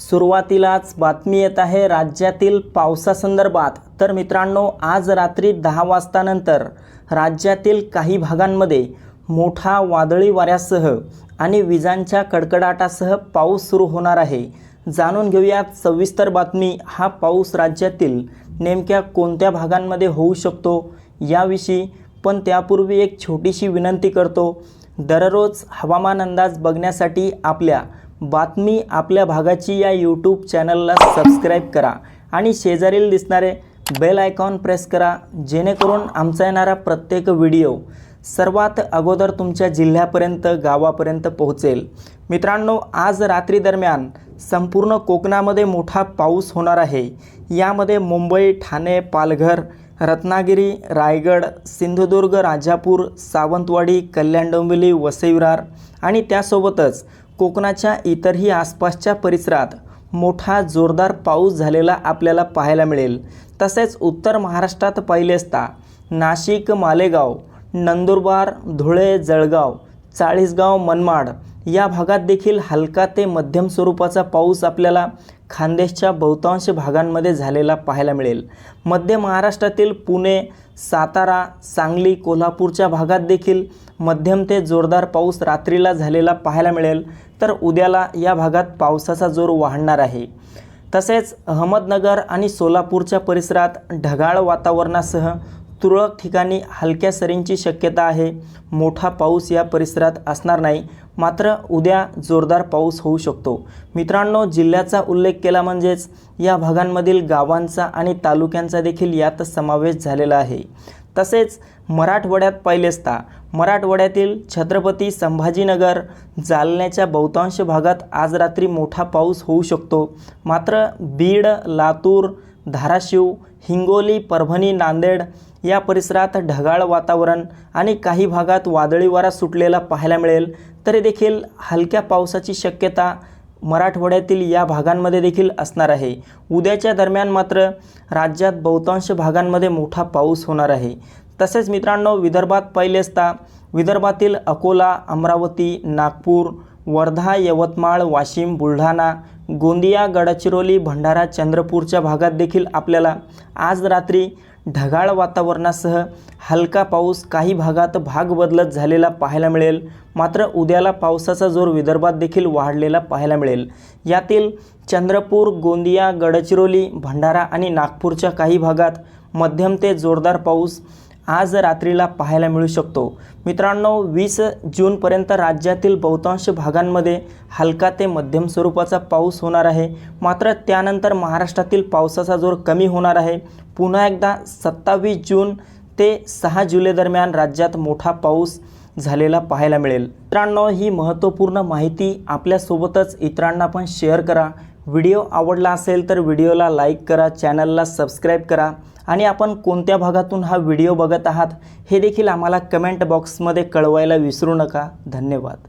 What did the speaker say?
सुरुवातीलाच बातमी येत आहे राज्यातील पावसासंदर्भात. तर मित्रांनो आज रात्री दहा वाजतानंतर राज्यातील काही भागांमध्ये मोठा वादळी वाऱ्यासह आणि विजांच्या कडकडाटासह पाऊस सुरू होणार आहे. जाणून घेऊयात सविस्तर बातमी. हा पाऊस राज्यातील नेमक्या कोणत्या भागांमध्ये होऊ शकतो याविषयी पण त्यापूर्वी एक छोटीशी विनंती करतो. दररोज हवामान अंदाज बघण्यासाठी आपल्या बातमी आपल्या भागाची या यूट्यूब चॅनलला सबस्क्राईब करा आणि शेजारील दिसणारे बेल आयकॉन प्रेस करा जेणेकरून आमचा येणारा प्रत्येक व्हिडिओ सर्वात अगोदर तुमच्या जिल्ह्यापर्यंत गावापर्यंत पोहोचेल. मित्रांनो आज रात्री दरम्यान संपूर्ण कोकणामध्ये मोठा पाऊस होणार आहे. यामध्ये मुंबई ठाणे पालघर रत्नागिरी रायगड सिंधुदुर्ग राजापूर सावंतवाडी कल्याण डोंबिवली वसईविरार आणि त्यासोबतच कोकणाच्या इतरही आसपासच्या परिसरात मोठा जोरदार पाऊस झालेला आपल्याला पाहायला मिळेल. तसेच उत्तर महाराष्ट्रात पाहिले असता नाशिक मालेगाव नंदुरबार धुळे जळगाव चाळीसगाव मनमाड या भागात देखील हलका ते मध्यम स्वरूपाचा पाऊस आपल्याला खानदेशच्या बहुतांश भागांमध्ये झालेला पाहायला मिळेल. मध्य महाराष्ट्रातील पुणे सातारा सांगली कोल्हापूरच्या भागात देखील मध्यम ते जोरदार पाऊस रात्रीला झालेला पाहायला मिळेल. तर उद्याला या भागात पावसाचा जोर वाढणार आहे. तसेच अहमदनगर आणि सोलापूरच्या परिसरात ढगाळ वातावरणासह तुरळक ठिकाणी हलक्या सरींची शक्यता आहे. मोठा पाऊस या परिसरात असणार नाही. मात्र उद्या जोरदार पाऊस होऊ शकतो. मित्रांनो जिल्ह्याचा उल्लेख केला म्हणजेच या भागांमधील गावांचा आणि तालुक्यांचा देखील यात समावेश झालेला आहे. तसेच मराठवाड्यात पाहिले असता मराठवाड्यातील छत्रपती संभाजीनगर जालन्याच्या बहुतांश भागात आज रात्री मोठा पाऊस होऊ शकतो. मात्र बीड लातूर धाराशिव हिंगोली परभणी नांदेड या परिसरात ढगाळ वातावरण आणि काही भागात वादळी वारा सुटलेला पाहायला मिळेल. तरी देखील हलक्या पावसाची शक्यता मराठवाड्यातील या भागांमध्ये देखील असणार आहे. उद्याच्या दरम्यान मात्र राज्यात बहुतांश भागांमध्ये मोठा पाऊस होणार आहे. तसेच मित्रांनो विदर्भात पहिले असता विदर्भातील अकोला अमरावती नागपूर वर्धा यवतमाळ वाशिम बुलढाणा गोंदिया गडचिरोली भंडारा चंद्रपूरच्या भागात देखील आपल्याला आज रात्री ढगाळ वातावरणासह हलका पाऊस काही भागात भाग बदलत झालेला पाहायला मिळेल. मात्र उद्याला पावसाचा जोर विदर्भात देखील वाढलेला पाहायला मिळेल. यातील चंद्रपूर गोंदिया गडचिरोली भंडारा आणि नागपूरच्या काही भागात मध्यम ते जोरदार पाऊस आज रात्रीला पाहायला मिळू शकतो. मित्रांनो वीस जूनपर्यंत राज्यातील बहुतांश भागांमध्ये हलका ते मध्यम स्वरूपाचा पाऊस होणार आहे. मात्र त्यानंतर महाराष्ट्रातील पावसाचा जोर कमी होणार आहे. पुन्हा एकदा सत्तावीस जून ते सहा जुलै दरम्यान राज्यात मोठा पाऊस झालेला पाहायला मिळेल. मित्रांनो ही महत्त्वपूर्ण माहिती आपल्यासोबतच इतरांना पण शेअर करा. व्हिडिओ आवडला असेल तर व्हिडिओला लाईक करा चॅनलला सबस्क्राईब करा आणि आपण कोणत्या भागातून हा व्हिडिओ बघत आहात हे देखील आम्हाला कमेंट बॉक्समध्ये कळवायला विसरू नका. धन्यवाद.